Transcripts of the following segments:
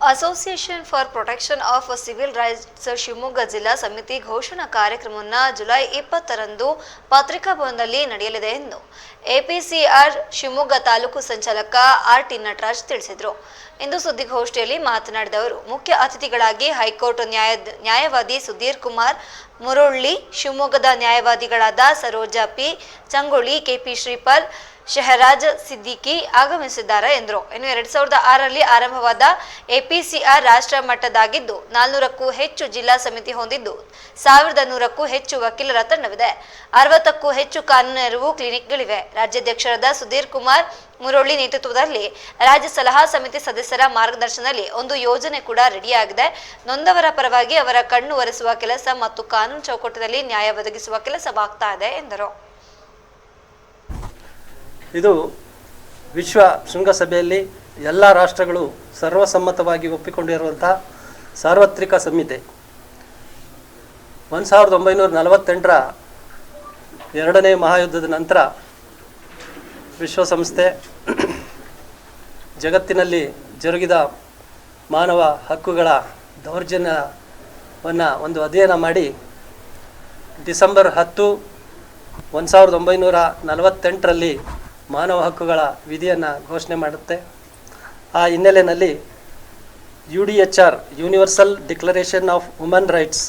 Association for protection of civil rights Shivamogga ಜಿಲ್ಲಾ ಸಮಿತಿ ಘೋಷಣಾ ಕಾರ್ಯಕ್ರಮವನ್ನು ಜುಲೈ ಇಪ್ಪತ್ತರಂದು ಪತ್ರಿಕಾಭವನದಲ್ಲಿ ನಡೆಯಲಿದೆ ಎಂದು ಎಪಿಸಿಆರ್ ಶಿವಮೊಗ್ಗ ತಾಲೂಕು ಸಂಚಾಲಕ ಆರ್ ಟಿ ನಟರಾಜ್ ತಿಳಿಸಿದರು. ಇಂದು ಸುದ್ದಿಗೋಷ್ಠಿಯಲ್ಲಿ ಮಾತನಾಡಿದ ಅವರು, ಮುಖ್ಯ ಅತಿಥಿಗಳಾಗಿ ಹೈಕೋರ್ಟ್ ನ್ಯಾಯ, ನ್ಯಾಯವಾದಿ ಸುಧೀರ್ ಕುಮಾರ್, ಮುರೊಳ್ಳಿ ಶಿವಮೊಗ್ಗದ ನ್ಯಾಯವಾದಿಗಳಾದ ಸರೋಜಾ ಪಿ ಚಂಗೊಳ್ಳಿ ಕೆಪಿ ಶ್ರೀಪಾಲ್ ಶಹರಾಜ್ ಸಿದ್ದಿಕಿ ಆಗಮಿಸಿದ್ದಾರೆ ಎಂದರು. ಇನ್ನು ಎರಡ್ ಸಾವಿರದ ಆರರಲ್ಲಿ ಆರಂಭವಾದ ಎಪಿಸಿಆರ್ ರಾಷ್ಟ್ರ ಮಟ್ಟದಾಗಿದ್ದು, ನಾಲ್ನೂರಕ್ಕೂ ಹೆಚ್ಚು ಜಿಲ್ಲಾ ಸಮಿತಿ ಹೊಂದಿದ್ದು, ಸಾವಿರದ ನೂರಕ್ಕೂ ಹೆಚ್ಚು ವಕೀಲರ ತಂಡವಿದೆ. ಅರವತ್ತಕ್ಕೂ ಹೆಚ್ಚು ಕಾನೂನು ನೆರವು ಕ್ಲಿನಿಕ್ಗಳಿವೆ. ರಾಜ್ಯಾಧ್ಯಕ್ಷರಾದ ಸುಧೀರ್ ಕುಮಾರ್ ಮುರೊಳ್ಳಿ ನೇತೃತ್ವದಲ್ಲಿ ರಾಜ್ಯ ಸಲಹಾ ಸಮಿತಿ ಸದಸ್ಯರ ಮಾರ್ಗದರ್ಶನದಲ್ಲಿ ಒಂದು ಯೋಜನೆ ಕೂಡ ರೆಡಿಯಾಗಿದೆ. ನೊಂದವರ ಪರವಾಗಿ ಅವರ ಕಣ್ಣು ಒರೆಸುವ ಕೆಲಸ ಮತ್ತು ಕಾನೂನು ಚೌಕಟ್ಟದಲ್ಲಿ ನ್ಯಾಯ ಒದಗಿಸುವ ಕೆಲಸವಾಗ್ತಾ ಇದೆ ಎಂದರು. ಇದು ವಿಶ್ವ ಶೃಂಗಸಭೆಯಲ್ಲಿ ಎಲ್ಲ ರಾಷ್ಟ್ರಗಳು ಸರ್ವಸಮ್ಮತವಾಗಿ ಒಪ್ಪಿಕೊಂಡಿರುವಂಥ ಸಾರ್ವತ್ರಿಕ ಸಂಹಿತೆ ಒಂದು ಸಾವಿರದ ಒಂಬೈನೂರ ನಲವತ್ತೆಂಟರ ಎರಡನೇ ಮಹಾಯುದ್ಧದ ನಂತರ ವಿಶ್ವಸಂಸ್ಥೆ ಜಗತ್ತಿನಲ್ಲಿ ಜರುಗಿದ ಮಾನವ ಹಕ್ಕುಗಳ ದೌರ್ಜನ್ಯವನ್ನು ಒಂದು ಅಧ್ಯಯನ ಮಾಡಿ ಡಿಸೆಂಬರ್ ಹತ್ತು ಒಂದು ಸಾವಿರದ ಒಂಬೈನೂರ ನಲವತ್ತೆಂಟರಲ್ಲಿ ಮಾನವ ಹಕ್ಕುಗಳ ವಿಧಿಯನ್ನು ಘೋಷಣೆ ಮಾಡುತ್ತೆ. ಆ ಹಿನ್ನೆಲೆಯಲ್ಲಿ U D H R universal declaration of woman rights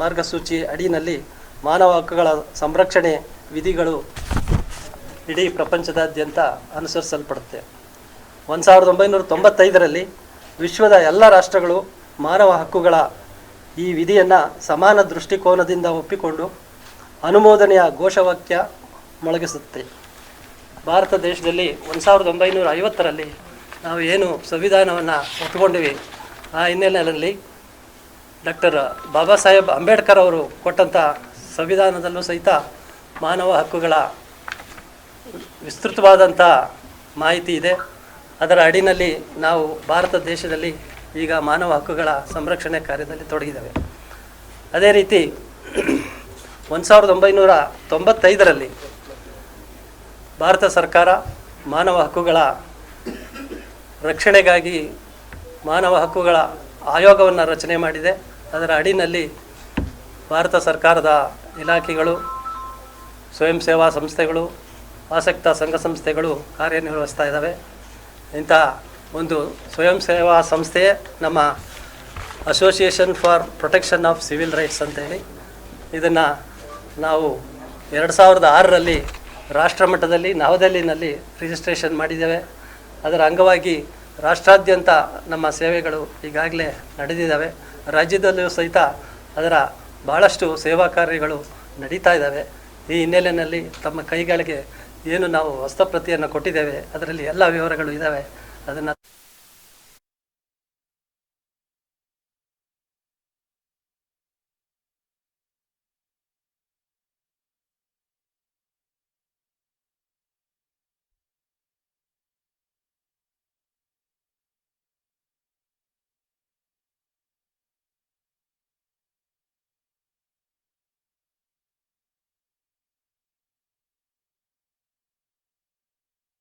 ಮಾರ್ಗಸೂಚಿ ಅಡಿನಲ್ಲಿ ಮಾನವ ಹಕ್ಕುಗಳ ಸಂರಕ್ಷಣೆ ವಿಧಿಗಳು ಇಡೀ ಪ್ರಪಂಚದಾದ್ಯಂತ ಅನುಸರಿಸಲ್ಪಡುತ್ತೆ. ಒಂದು ಸಾವಿರದ ಒಂಬೈನೂರ ತೊಂಬತ್ತೈದರಲ್ಲಿ ವಿಶ್ವದ ಎಲ್ಲ ರಾಷ್ಟ್ರಗಳು ಮಾನವ ಹಕ್ಕುಗಳ ಈ ವಿಧಿಯನ್ನು ಸಮಾನ ದೃಷ್ಟಿಕೋನದಿಂದ ಒಪ್ಪಿಕೊಂಡು ಅನುಮೋದನೆಯ ಘೋಷವಾಕ್ಯ ಮೊಳಗಿಸುತ್ತೆ. ಭಾರತ ದೇಶದಲ್ಲಿ ಒಂದು ಸಾವಿರದ ಒಂಬೈನೂರ ಐವತ್ತರಲ್ಲಿ ನಾವು ಏನು ಸಂವಿಧಾನವನ್ನು ಒಪ್ಪಿಕೊಂಡಿವಿ, ಆ ಹಿನ್ನೆಲೆಯಲ್ಲಿ ಡಾಕ್ಟರ್ ಬಾಬಾ ಸಾಹೇಬ್ ಅಂಬೇಡ್ಕರ್ ಅವರು ಕೊಟ್ಟಂಥ ಸಂವಿಧಾನದಲ್ಲೂ ಸಹಿತ ಮಾನವ ಹಕ್ಕುಗಳ ವಿಸ್ತೃತವಾದಂಥ ಮಾಹಿತಿ ಇದೆ. ಅದರ ಅಡಿನಲ್ಲಿ ನಾವು ಭಾರತ ದೇಶದಲ್ಲಿ ಈಗ ಮಾನವ ಹಕ್ಕುಗಳ ಸಂರಕ್ಷಣೆ ಕಾರ್ಯದಲ್ಲಿ ತೊಡಗಿದ್ದೇವೆ. ಅದೇ ರೀತಿ, ಒಂದು ಸಾವಿರದ ಒಂಬೈನೂರ ತೊಂಬತ್ತೈದರಲ್ಲಿ ಭಾರತ ಸರ್ಕಾರ ಮಾನವ ಹಕ್ಕುಗಳ ರಕ್ಷಣೆಗಾಗಿ ಮಾನವ ಹಕ್ಕುಗಳ ಆಯೋಗವನ್ನು ರಚನೆ ಮಾಡಿದೆ. ಅದರ ಅಡಿನಲ್ಲಿ ಭಾರತ ಸರ್ಕಾರದ ಇಲಾಖೆಗಳು, ಸ್ವಯಂ ಸೇವಾ ಸಂಸ್ಥೆಗಳು, ಆಸಕ್ತ ಸಂಘ ಸಂಸ್ಥೆಗಳು ಕಾರ್ಯನಿರ್ವಹಿಸ್ತಾ ಇದ್ದಾವೆ. ಇಂಥ ಒಂದು ಸ್ವಯಂ ಸೇವಾ ಸಂಸ್ಥೆಯೇ ನಮ್ಮ association for protection of civil rights ಅಂತೇಳಿ. ಇದನ್ನು ನಾವು ಎರಡು ಸಾವಿರದ ಆರರಲ್ಲಿ ರಾಷ್ಟ್ರ ಮಟ್ಟದಲ್ಲಿ ನವದೆಹಲಿನಲ್ಲಿ ರಿಜಿಸ್ಟ್ರೇಷನ್ ಮಾಡಿದ್ದೇವೆ. ಅದರ ಅಂಗವಾಗಿ ರಾಷ್ಟ್ರಾದ್ಯಂತ ನಮ್ಮ ಸೇವೆಗಳು ಈಗಾಗಲೇ ನಡೆದಿದ್ದಾವೆ. ರಾಜ್ಯದಲ್ಲೂ ಸಹಿತ ಅದರ ಭಾಳಷ್ಟು ಸೇವಾ ಕಾರ್ಯಗಳು ನಡೀತಾ ಇದ್ದಾವೆ. ಈ ಹಿನ್ನೆಲೆಯಲ್ಲಿ ತಮ್ಮ ಕೈಗಳಿಗೆ ಏನು ನಾವು ಹಸ್ತಪ್ರತಿಯನ್ನು ಕೊಟ್ಟಿದ್ದೇವೆ, ಅದರಲ್ಲಿ ಎಲ್ಲ ವಿವರಗಳು ಇದ್ದಾವೆ. ಅದನ್ನು